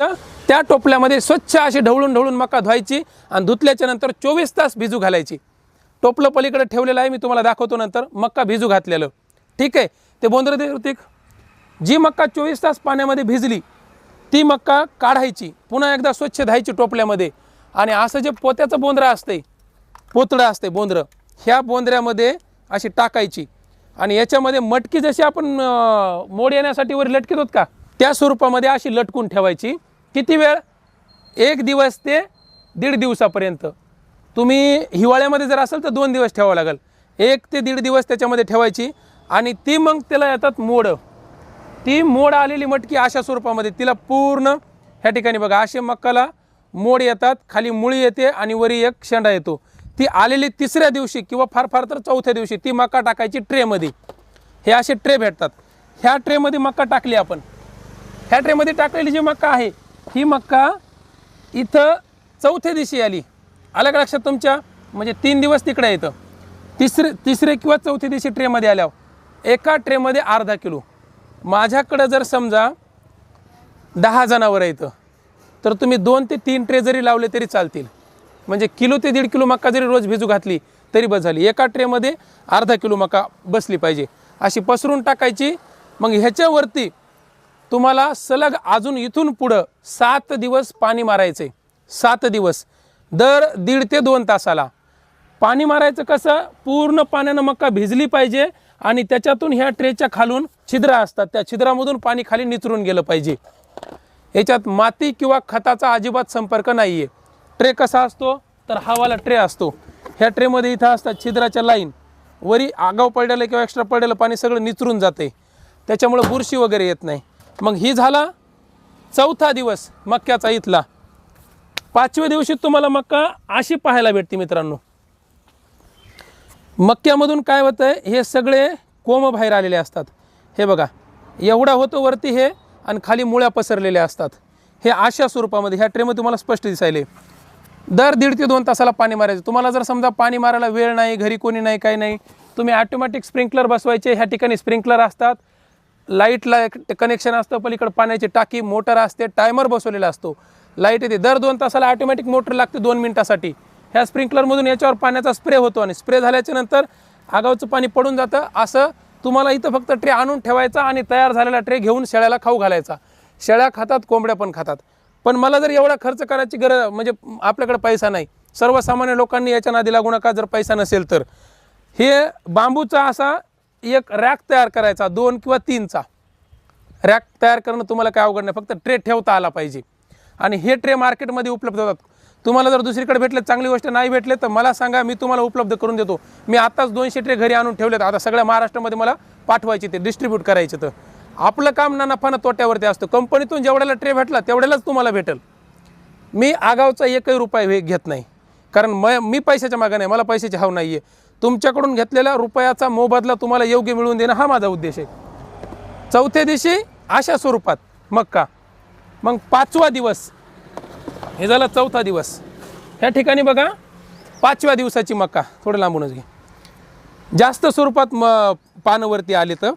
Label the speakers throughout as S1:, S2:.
S1: त्या टोपल्यामध्ये स्वच्छ अशी ढवळून ढवळून मका धुवायची आणि धुतल्याच्या नंतर चोवीस तास भिजू घालायची. टोपलं पलीकडे ठेवलेलं आहे मी तुम्हाला दाखवतो नंतर. मक्का भिजू घातलेलं. ठीक आहे? ते बोंद्र दे ऋतिक. जी मक्का चोवीस तास पाण्यामध्ये भिजली ती मक्का काढायची. पुन्हा एकदा स्वच्छ धुवायची टोपल्यामध्ये. आणि असं जे पोत्याचं बोंद्रा असते पोतडं असते बोंद्र ह्या बोंद्र्यामध्ये अशी टाकायची. आणि याच्यामध्ये मटकी जशी आपण मोड येण्यासाठी वर लटकीत होत का? त्या स्वरूपामध्ये अशी लटकून ठेवायची. किती वेळ? एक दिवस ते दीड दिवसापर्यंत. तुम्ही हिवाळ्यामध्ये जर असेल तर दोन दिवस ठेवावं लागेल. एक ते दीड दिवस त्याच्यामध्ये ठेवायची आणि ती मग त्याला येतात मोड. ती मोड आलेली मटकी अशा स्वरूपामध्ये तिला पूर्ण ह्या ठिकाणी बघा असे मक्काला मोड येतात खाली मुळी येते आणि वरी एक शेंडा येतो. ती आलेली तिसऱ्या दिवशी किंवा फार फार तर चौथ्या दिवशी ती मका टाकायची ट्रेमध्ये. हे असे ट्रे भेटतात. ह्या ट्रेमध्ये मक्का टाकली आपण. ह्या ट्रेमध्ये टाकलेली जी मक्का आहे ही मक्का इथं चौथ्या दिवशी आली. आलं का लक्षात तुमच्या? म्हणजे तीन दिवस तिकडे येतं. तिसरे तिसरे किंवा चौथ्या दिवशी ट्रेमध्ये आल्यावर. एका ट्रेमध्ये अर्धा किलो. माझ्याकडं जर समजा दहा जनावरं येतं तर तुम्ही दोन ते तीन ट्रे जरी लावले तरी चालतील. म्हणजे किलो ते दीड किलो मक्का जरी रोज भिजू घातली तरी बस झाली. एका ट्रेमध्ये अर्धा किलो मका बसली पाहिजे. अशी पसरून टाकायची. मग ह्याच्यावरती तुम्हाला सलग अजून इथून पुढं सात दिवस पाणी मारायचे. सात दिवस. दर दीड ते दोन तासाला. पाणी मारायचं कसं? पूर्ण पाण्यानं मक्का भिजली पाहिजे आणि त्याच्यातून ह्या ट्रेच्या खालून छिद्र असतात. त्या छिद्रामधून पाणी खाली निचरून गेलं पाहिजे. याच्यात माती किंवा खताचा अजिबात संपर्क नाही आहे ट्रे कसा असतो? तर हवाला ट्रे असतो. ह्या ट्रेमध्ये इथं असतात छिद्राच्या लाईन. वरी आगाव पडलेलं किंवा एक्स्ट्रा पडलेलं पाणी सगळं निचरून जाते. त्याच्यामुळं बुरशी वगैरे येत नाही. मग ही झाला चौथा दिवस मक्क्याचा इथला. पाचव्या दिवशी तुम्हाला मक्का अशी पाहायला भेटते मित्रांनो. मक्क्यामधून काय होतं आहे हे सगळे कोंब बाहेर आलेले असतात. हे बघा एवढा होतो वरती हे आणि खाली मुळ्या पसरलेल्या असतात. हे अशा स्वरूपामध्ये ह्या ट्रेमध्ये तुम्हाला स्पष्ट दिसायले. दर दीड ते दोन तासाला पाणी मारायचं. तुम्हाला जर समजा पाणी मारायला वेळ नाही घरी कोणी नाही काही नाही तुम्ही ॲटोमॅटिक स्प्रिंकलर बसवायचे. ह्या ठिकाणी स्प्रिंकलर असतात. लाईटला एक कनेक्शन असतं पलीकडे पाण्याची टाकी मोटर असते टायमर बसवलेला असतो. लाइट येते दर दोन तासाला ऑटोमॅटिक मोटर लागते दोन मिनिटासाठी. ह्या स्प्रिंकलरमधून याच्यावर पाण्याचा स्प्रे होतो आणि स्प्रे झाल्याच्यानंतर आगावचं पाणी पडून जातं. असं तुम्हाला इथं फक्त ट्रे आणून ठेवायचा आणि तयार झालेला ट्रे घेऊन शेळ्याला खाऊ घालायचा. शेळ्या खातात कोंबड्या पण खातात. पण मला जर एवढा खर्च करायची गरज म्हणजे आपल्याकडे पैसा नाही. सर्वसामान्य लोकांनी याच्या नादी लागू नका जर पैसा नसेल तर. हे बांबूचा असा एक रॅक तयार करायचा दोन किंवा तीनचा. रॅक तयार करणं तुम्हाला काय अवघड नाही फक्त ट्रे ठेवता आला पाहिजे. आणि हे ट्रे मार्केटमध्ये उपलब्ध होतात. तुम्हाला जर दुसरीकडे भेटले चांगली गोष्ट नाही भेटले तर मला सांगा मी तुम्हाला उपलब्ध करून देतो. मी आताच दोनशे ट्रे घरी आणून ठेवलेत. आता सगळ्या महाराष्ट्रामध्ये मला पाठवायचे ते डिस्ट्रीब्यूट करायचे तर. आपलं काम ना नफा ना तोट्यावरती असतं. कंपनीतून जेवढ्याला ट्रे भेटला तेवढ्यालाच तुम्हाला भेटेल. मी आगावचा एकही रुपये घेत नाही. कारण म मी पैशाच्या मागं नाही मला पैशाची हाव नाही आहे तुमच्याकडून घेतलेल्या रुपयाचा मोबदला तुम्हाला योग्य मिळवून देणं हा माझा उद्देश आहे. चौथ्या दिवशी अशा स्वरूपात मक्का. मग पाचवा दिवस. हे झाला चौथा दिवस. ह्या ठिकाणी बघा पाचव्या दिवसाची मक्का. थोडं लांबूनच घे जास्त स्वरूपात म पानवरती आले तर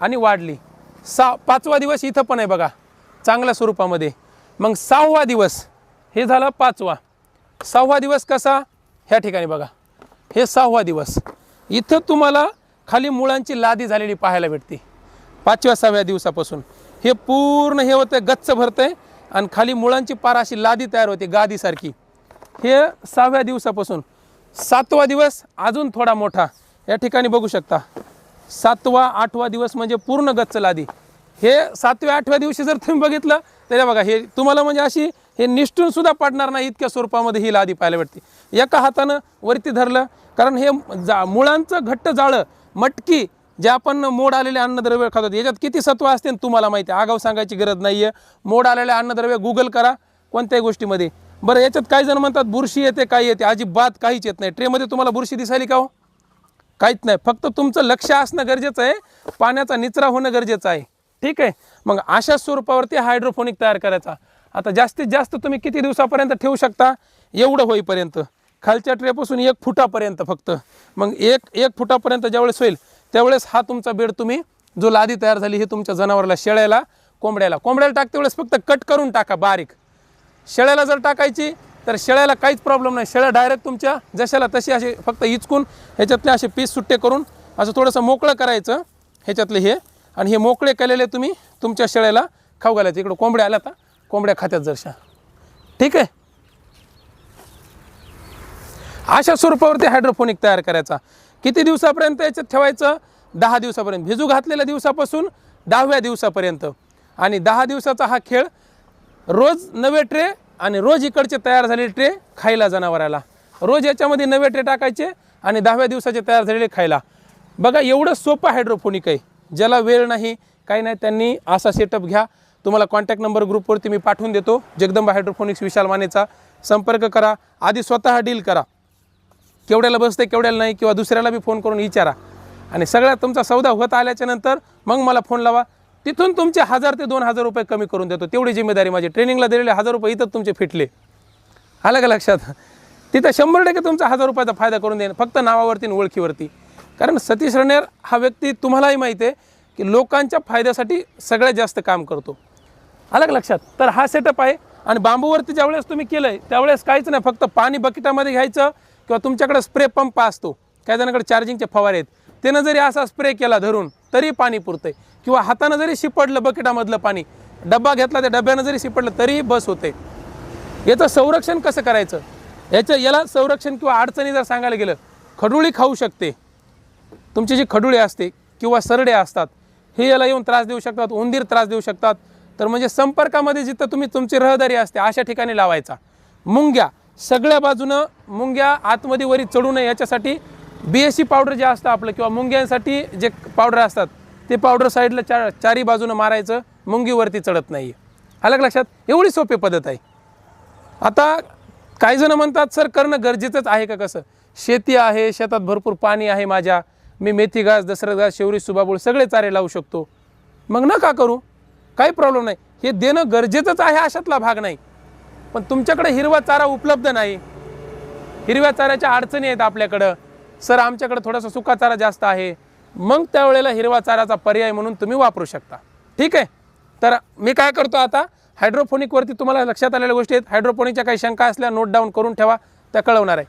S1: आणि वाढली. सा पाचवा दिवस इथं पण आहे बघा चांगल्या स्वरूपामध्ये. मग सहावा दिवस हे झाला पाचवा. सहावा दिवस कसा? ह्या ठिकाणी बघा. हे सहावा दिवस. इथं तुम्हाला खाली मुळांची लादी झालेली पाहायला भेटते. पाचव्या सहाव्या दिवसापासून. हे पूर्ण हे होतं गच्च भरतंय आणि खाली मुळांची पार अशी लादी तयार होते गादीसारखी. हे सहाव्या दिवसापासून. सातवा दिवस अजून थोडा मोठा. या ठिकाणी बघू शकता. सातवा आठवा दिवस म्हणजे पूर्ण गच्च लादी. हे सातव्या आठव्या दिवशी जर तुम्ही बघितलं तर बघा हे तुम्हाला म्हणजे अशी हे निष्ठून सुद्धा नाही इतक्या स्वरूपामध्ये ही लादी पाहायला भेटते. एका हातानं वरती धरलं कारण हे जा मुळांचं घट्ट जाळं मटकी जे आपण मोड आलेले अन्नद्रव्य खातो याच्यात किती सत्व असते तुम्हाला माहिती आहे. आगाव सांगायची गरज नाही आहे मोड आलेले अन्नद्रव्य गुगल करा कोणत्याही गोष्टीमध्ये. बरं याच्यात काही जण म्हणतात बुरशी येते काय येते. अजिबात काहीच येत नाही. ट्रेमध्ये तुम्हाला बुरशी दिसायली का हो? काहीच नाही. फक्त तुमचं लक्ष असणं गरजेचं आहे. पाण्याचा निचरा होणं गरजेचं आहे. ठीक आहे? मग अशा स्वरूपावरती हायड्रोफोनिक तयार करायचा. आता जास्तीत जास्त तुम्ही किती दिवसापर्यंत ठेवू शकता? एवढं होईपर्यंत. खालच्या ट्रेपासून एक फुटापर्यंत फक्त. मग एक एक फुटापर्यंत ज्यावेळेस होईल त्यावेळेस हा तुमचा बेड तुम्ही जो लादी तयार झाली हे तुमच्या जनावराला शेळ्याला कोंबड्याला. कोंबड्याला टाकते वेळेस फक्त कट करून टाका बारीक. शेळ्याला जर टाकायची तर शेळ्याला काहीच प्रॉब्लेम नाही. शेळ्या डायरेक्ट तुमच्या जशाला तशी असे फक्त इचकून ह्याच्यातले असे पीस सुट्टे करून असं थोडंसं मोकळं करायचं ह्याच्यातले हे. आणि हे मोकळे केलेले तुम्ही तुमच्या शेळ्याला खाऊ घालायचे. इकडं कोंबड्या आल्या आता. कोंबड्या खात्यात जरशा. ठीक आहे? अशा स्वरूपावरती हायड्रोफोनिक तयार करायचा. किती दिवसापर्यंत याच्यात ठेवायचं? दहा दिवसापर्यंत. भिजू घातलेल्या दिवसापासून दहाव्या दिवसापर्यंत. आणि दहा दिवसाचा हा खेळ रोज नवे ट्रे आणि रोज इकडचे तयार झालेले ट्रे खायला जनावराला. रोज याच्यामध्ये नवे ट्रे टाकायचे आणि दहाव्या दिवसाचे तयार झालेले खायला. बघा एवढं सोपं हायड्रोफोनिक आहे. ज्याला वेळ नाही काही नाही त्यांनी असा सेटअप घ्या. तुम्हाला कॉन्टॅक्ट नंबर ग्रुपवरती मी पाठवून देतो. जगदंबा हायड्रोफोनिक्स विशाल मानेचा संपर्क करा. आधी स्वतः डील करा. केवढ्याला बसते केवढ्याला नाही किंवा दुसऱ्याला बी फोन करून विचारा. आणि सगळा तुमचा सौदा होत आल्याच्यानंतर मग मला फोन लावा. तिथून तुमचे हजार ते दोन हजार रुपये कमी करून देतो. तेवढी जिम्मेदारी माझी. ट्रेनिंगला दिलेले हजार रुपये इथं तुमचे फिटले. आलं का लक्षात? तिथं शंभर टक्के तुमचा हजार रुपयाचा फायदा करून देईन. फक्त नावावरती आणि ओळखीवरती. कारण सतीश रणेर हा व्यक्ती तुम्हालाही माहिती आहे की लोकांच्या फायद्यासाठी सगळ्यात जास्त काम करतो. आलं का लक्षात? तर हा सेटअप आहे. आणि बांबूवरती ज्यावेळेस तुम्ही केलं आहे त्यावेळेस काहीच नाही. फक्त पाणी बकेटामध्ये घ्यायचं किंवा तुमच्याकडे स्प्रे पंप असतो काही जणांकडे चार्जिंगचे फवारे आहेत त्यानं जरी असा स्प्रे केला धरून तरी पाणी पुरतंय. किंवा हातानं जरी शिपडलं बकेटामधलं पाणी डब्बा घेतला त्या डब्यानं जरी शिपडलं तरीही बस होते. याचं संरक्षण कसं करायचं? याचं याला संरक्षण किंवा अडचणी जर सांगायला गेलं खडुळी खाऊ शकते. तुमची जी खडुळे असते किंवा सरडे असतात हे याला येऊन त्रास देऊ शकतात उंदीर त्रास देऊ शकतात. तर म्हणजे संपर्कामध्ये जिथं तुम्ही तुमची रहदारी असते अशा ठिकाणी लावायचा. मुंग्या सगळ्या बाजूनं मुंग्या आतमध्ये वरी चढू नये. याच्यासाठी बी एस सी पावडर जे असतं आपलं किंवा मुंग्यांसाठी जे पावडर असतात ते पावडर साईडला चार चारी बाजूनं मारायचं. मुंगीवरती चढत नाही. आलं का लक्षात? एवढी सोपी पद्धत आहे. आता काही जणं म्हणतात सर करणं गरजेचंच आहे का कसं? शेती आहे शेतात भरपूर पाणी आहे माझ्या. मी मेथी घास दसरा घास शेवरी सुबाबूळ सगळे चारे लावू शकतो. मग नका करू. काही प्रॉब्लेम नाही. हे देणं गरजेचंच आहे अशातला भाग नाही. पण तुमच्याकडे हिरवा चारा उपलब्ध नाही. हिरव्या चाऱ्याच्या अडचणी आहेत आपल्याकडं. सर आमच्याकडे थोडासा सुका चारा जास्त आहे. मग त्यावेळेला हिरवा चाराचा पर्याय म्हणून तुम्ही वापरू शकता. ठीक आहे? तर मी काय करतो आता? हायड्रोफोनिकवरती तुम्हाला लक्षात आलेल्या गोष्टी आहेत. हायड्रोफोनिकच्या काही शंका असल्या नोट डाऊन करून ठेवा. त्या कळवणार आहे.